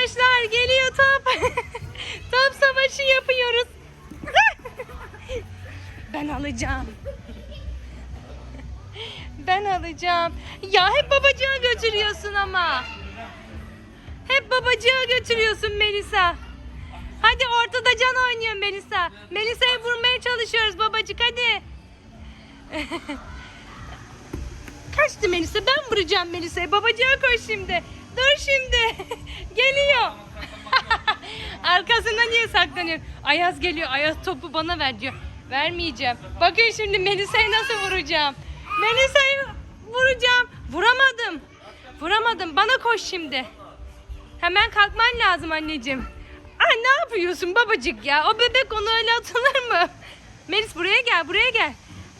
arkadaşlar geliyor top. top savaşı yapıyoruz. ben alacağım. Ben alacağım. Ya hep babacığa götürüyorsun ama. Hep babacığa götürüyorsun Melisa. Hadi ortada can oynuyor Melisa. Melisa'yı vurmaya çalışıyoruz babacık hadi. Kaçtı Melisa. Ben vuracağım Melisa'yı. Babacığa koş şimdi. Dur şimdi. Geliyor. Arkasında niye saklanıyor? Ayaz geliyor. Ayaz topu bana ver diyor. Vermeyeceğim. Bakın şimdi Melisa'yı nasıl vuracağım. Melisa'yı vuracağım. Vuramadım. Vuramadım. Bana koş şimdi. Hemen kalkman lazım anneciğim. Ay ne yapıyorsun babacık ya? O bebek onu öyle atılır mı? Melis buraya gel, buraya gel.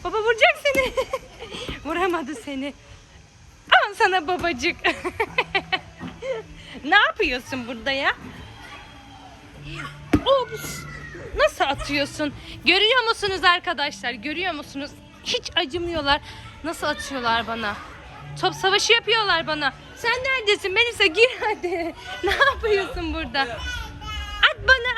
Baba vuracak seni. Vuramadı seni. Al sana babacık. Ne yapıyorsun burada ya? Ops. Nasıl atıyorsun? Görüyor musunuz arkadaşlar? Görüyor musunuz? Hiç acımıyorlar. Nasıl atıyorlar bana? Top savaşı yapıyorlar bana. Sen neredesin? Melisa gir hadi. Ne yapıyorsun burada? At bana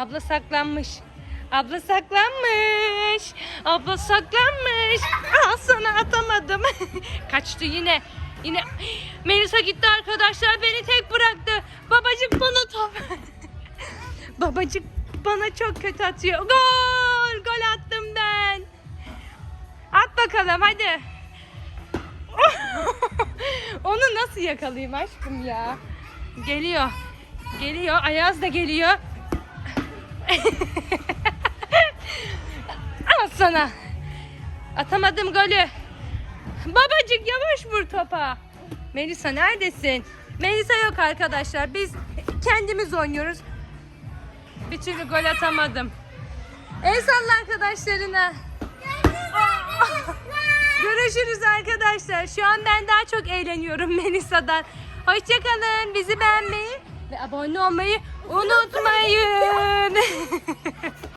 Abla saklanmış. Abla saklanmış. Abla saklanmış. Al sana atamadım. Kaçtı yine. Yine Melisa gitti arkadaşlar beni tek bıraktı. Babacık bana top. Babacık bana çok kötü atıyor. Gol! Gol attım ben. At bakalım hadi. Onu nasıl yakalayayım aşkım ya? Geliyor. Geliyor. Ayaz da geliyor. Al sana. Atamadım golü. Babacık yavaş vur topa. Melisa neredesin? Melisa yok arkadaşlar. Biz kendimiz oynuyoruz. Bir türlü gol atamadım. El salla arkadaşlarına. Görüşürüz arkadaşlar. Şu an ben daha çok eğleniyorum Melisa'dan. Hoşçakalın. Bizi beğenmeyi ve abone olmayı unutmayın.